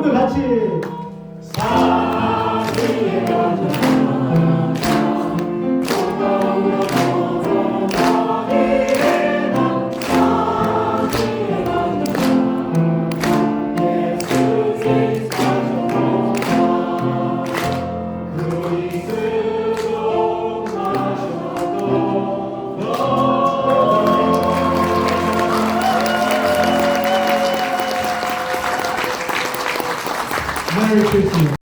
다시 메리 크리스 Merry Christmas.